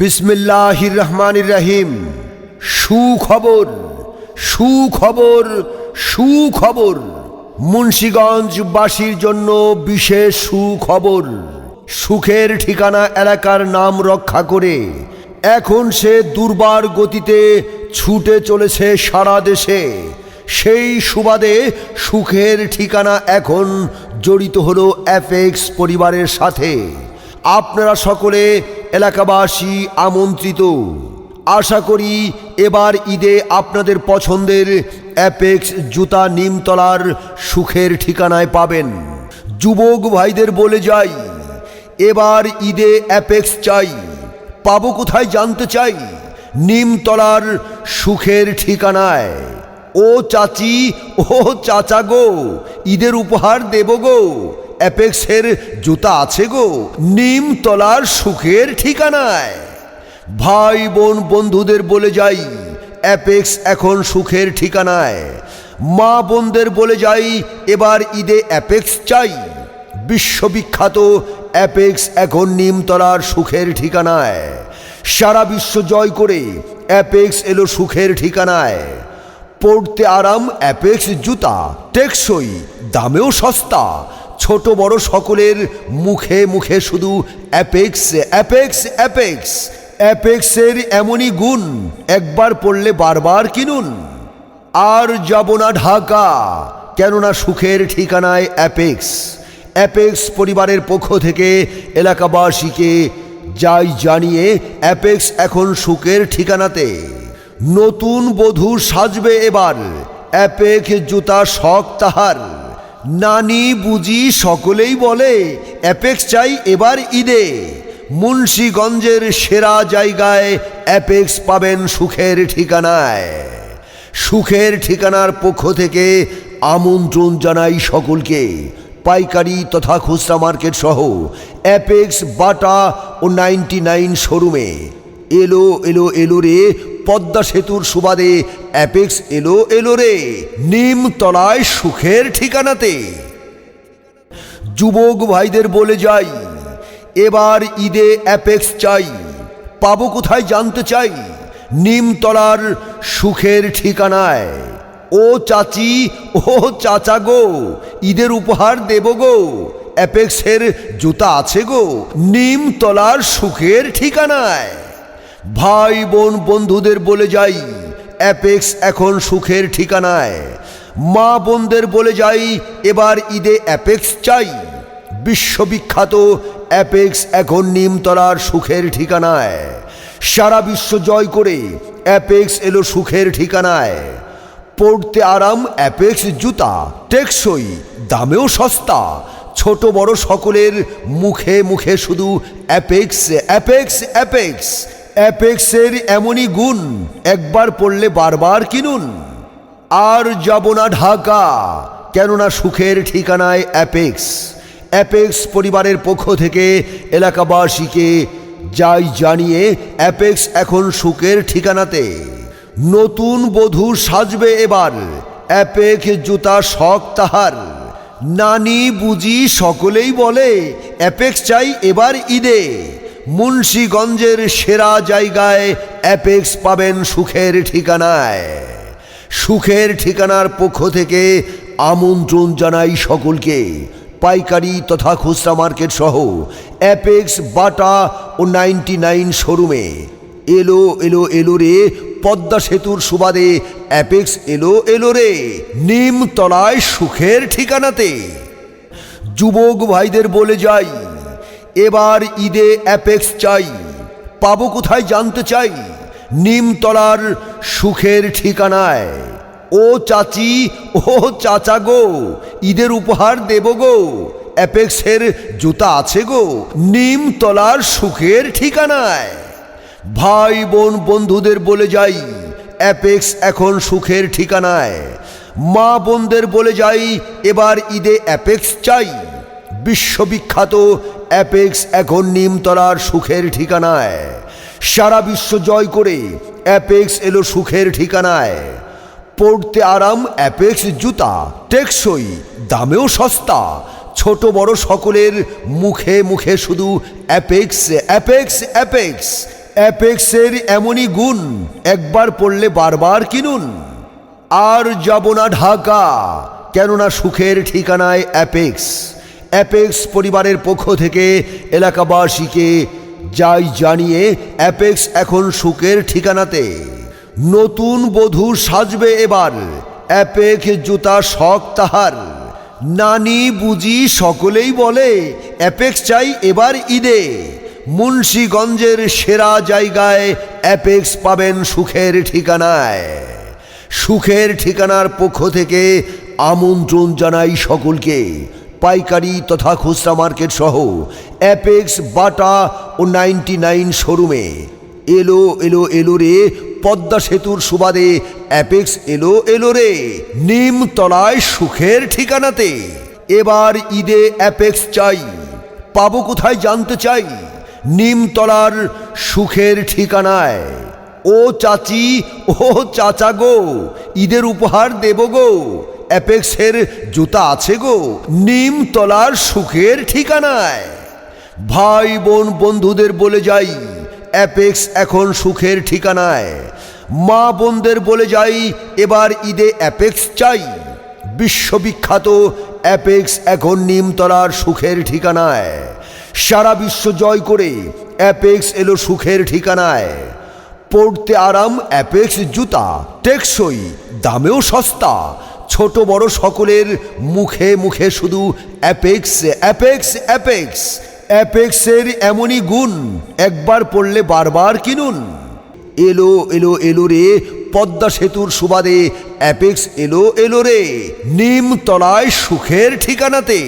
বিসমিল্লাহির রহমানির রহিম সুখবর সুখবর সুখবর। মুন্সীগঞ্জবাসীর জন্য বিশেষ সুখবর। সুখের ঠিকানা এলাকার নাম রক্ষা করে এখন সে দুর্বার গতিতে ছুটে চলেছে সারা দেশে। সেই সুবাদে সুখের ঠিকানা এখন জড়িত হলো অ্যাপেক্স পরিবারের সাথে। আপনারা সকলে এলাকাবাসী আমন্ত্রিত। আশা করি এবার ঈদে আপনাদের পছন্দের অ্যাপেক্স জুতা নিমতলার সুখের ঠিকানায় পাবেন। যুবক ভাইদের বলে যাই, এবার ঈদে অ্যাপেক্স চাই। পাবো কোথায় জানতে চাই? নিমতলার সুখের ঠিকানায়। ও চাচি, ও চাচা গো, ঈদের উপহার দেব গো। অ্যাপেক্সের জুতা আছে গো। নিমতলার সুখের ঠিকানায়। ভাই বোন বন্ধুদের বলে যাই, অ্যাপেক্স এখন সুখের ঠিকানায়। মা বোনদের বলে যাই, এবার ঈদে অ্যাপেক্স চাই। বিশ্ববিখ্যাত অ্যাপেক্স এখন নিমতলার সুখের ঠিকানায়। সারা বিশ্ব জয় করে অ্যাপেক্স এলো সুখের ঠিকানায়। পড়তে আরাম অ্যাপেক্স জুতা, টেকসই, দামেও সস্তা। ছোট বড় সকলের মুখে মুখে শুধু অ্যাপেক্স অ্যাপেক্স অ্যাপেক্স। অ্যাপেক্সের এমনই গুণ, একবার পড়লে বারবার কিনুন। আর যাব না ঢাকা, কেননা সুখের ঠিকানায় অ্যাপেক্স। অ্যাপেক্স পরিবারের পক্ষ থেকে এলাকাবাসীকে যাই জানিয়ে অ্যাপেক্স এখন সুখের ঠিকানাতে। নতুন বধূ সাজবে এবার অ্যাপেক জুতা শখ তাহার। নানি বুঝি সকলেই বলে, অ্যাপেক্স চাই এবার ঈদে। মুন্সীগঞ্জের সেরা জায়গায় অ্যাপেক্স পাবেন সুখের ঠিকানায়। সুখের ঠিকানার পক্ষ থেকে আমন্ত্রণ জানাই সকলকে। পাইকারি তথা খুচরা মার্কেট সহ অ্যাপেক্স বাটা ও নাইনটি নাইন শোরুমে। এলো এলো এলো রে পদ্মা সেতুর সুবাদে অ্যাপেক্স এলো এলো রে। নিমতলায় সুখের ঠিকানাতে। যুবক ভাইদের বলে যাই, এবার ঈদে অ্যাপেক্স চাই। পাবো কোথায় জানতে চাই? নিমতলার সুখের ঠিকানায়। ও চাচি, ও চাচা গো, ঈদের উপহার দেব গো। অ্যাপেক্সের জুতা আছে গো নিমতলার সুখের ঠিকানায়। ভাই বোন বন্ধুদের বলে যাই অ্যাপেক্স এখন সুখের ঠিকানায়। মা বোনদের বলে যাই, এবার ঈদে অ্যাপেক্স চাই। বিশ্ববিখ্যাত অ্যাপেক্স এখন নিমতলার সুখের ঠিকানায়। সারা বিশ্ব জয় করে অ্যাপেক্স এলো সুখের ঠিকানায়। পড়তে আরাম অ্যাপেক্স জুতা, টেকসই, দামেও সস্তা। ছোট বড় সকলের মুখে মুখে শুধু অ্যাপেক্স অ্যাপেক্স অ্যাপেক্স অ্যাপেক্সের এমনই গুণ, একবার পড়লে বারবার কিনুন। আর যাব না ঢাকা, কেননা সুখের ঠিকানায় অ্যাপেক্স অ্যাপেক্স পরিবারের পক্ষ থেকে এলাকাবাসীকে যাই জানিয়ে অ্যাপেক্স এখন সুখের ঠিকানাতে। নতুন বধূ সাজবে এবার অ্যাপেক জুতা শখ তাহার। নানি বুঝি সকলেই বলে অ্যাপেক্স চাই এবার ঈদে। মুন্সীগঞ্জের সেরা জায়গায় অ্যাপেক্স পাবেন সুখের ঠিকানায়। সুখের ঠিকানার পক্ষ থেকে আমন্ত্রণ জানাই সকলকে। পাইকারি তথা খুচরা মার্কেট সহ অ্যাপেক্স বাটা ও নাইনটি নাইন শোরুমে। এলো এলো এলো রে, পদ্মা সেতুর সুবাদে অ্যাপেক্স এলো এলো রে, নিমতলায় সুখের ঠিকানাতে। যুবক ভাইদের বলে যাই এবার ঈদে অ্যাপেক্স চাই। পাবো কোথায় জানতে চাই? নিমতলার সুখের ঠিকানায়। ও চাচি, ও চাচা গো, ঈদের উপহার দেব গো। অ্যাপেক্সের জুতা আছে গো, নিমতলার সুখের ঠিকানায়। ভাই বোন বন্ধুদের বলে যাই, অ্যাপেক্স এখন সুখের ঠিকানায়। মা বোনদের বলে যাই, এবার ঈদে অ্যাপেক্স চাই। বিশ্ববিখ্যাত অ্যাপেক্স এখন নিমতলার সুখের ঠিকানায়। সারা বিশ্ব জয় করে অ্যাপেক্স এলো সুখের ঠিকানায়। পড়তে আরাম অ্যাপেক্স জুতা, টেকসই, দামেও সস্তা। ছোট বড় সকলের মুখে মুখে শুধু অ্যাপেক্স অ্যাপেক্স অ্যাপেক্স অ্যাপেক্সের এমনই গুণ, একবার পড়লে বারবার কিনুন। আর যাব না ঢাকা, কেননা সুখের ঠিকানায় অ্যাপেক্স অ্যাপেক্স পরিবারের পক্ষ থেকে এলাকাবাসীকে যাই জানিয়ে অ্যাপেক্স এখন সুখের ঠিকানাতে। নতুন বধূ সাজবে এবার। অ্যাপেক জুতা শখ তাহার। নানি বুঝি সকলেই বলে, অ্যাপেক্স চাই এবার ঈদে। মুন্সীগঞ্জের সেরা জায়গায় অ্যাপেক্স পাবেন সুখের ঠিকানায়। সুখের ঠিকানার পক্ষ থেকে আমন্ত্রণ জানাই সকলকে। পাইকারি তথা খুচরা মার্কেট সহ অ্যাপেক্স বাটা ও নাইনটি নাইন শোরুমে। এলো এলো এলো রে, পদ্মা সেতুর সুবাদে অ্যাপেক্স এলো এলো রে। নিমতলায় সুখের ঠিকানাতে। এবার ঈদে অ্যাপেক্স চাই। পাবো কোথায় জানতে চাই? নিমতলার সুখের ঠিকানায়। ও চাচি, ও চাচা গো, ঈদের উপহার দেব গো। অ্যাপেক্সের জুতা আছে গো। নিমতলার সুখের ঠিকানায়। ভাই বোন বন্ধুদের বলে যাই, অ্যাপেক্স এখন সুখের ঠিকানায়। মা বোনদের বলে যাই, এবার ঈদে অ্যাপেক্স চাই। বিশ্ববিখ্যাত অ্যাপেক্স এখন নিমতলার সুখের ঠিকানায়। সারা বিশ্ব জয় করে অ্যাপেক্স এলো সুখের ঠিকানায়। পড়তে আরাম অ্যাপেক্স জুতা, টেকসই, দামেও সস্তা। ছোট বড় সকলের মুখে মুখে শুধু অ্যাপেক্স অ্যাপেক্স অ্যাপেক্স। অ্যাপেক্সের এমনই গুণ, একবার পড়লে বারবার কিনুন। এলো এলো এলো রে, পদ্মা সেতুর সুবাদে অ্যাপেক্স এলো এলো রে, নিমতলায় সুখের ঠিকানাতে।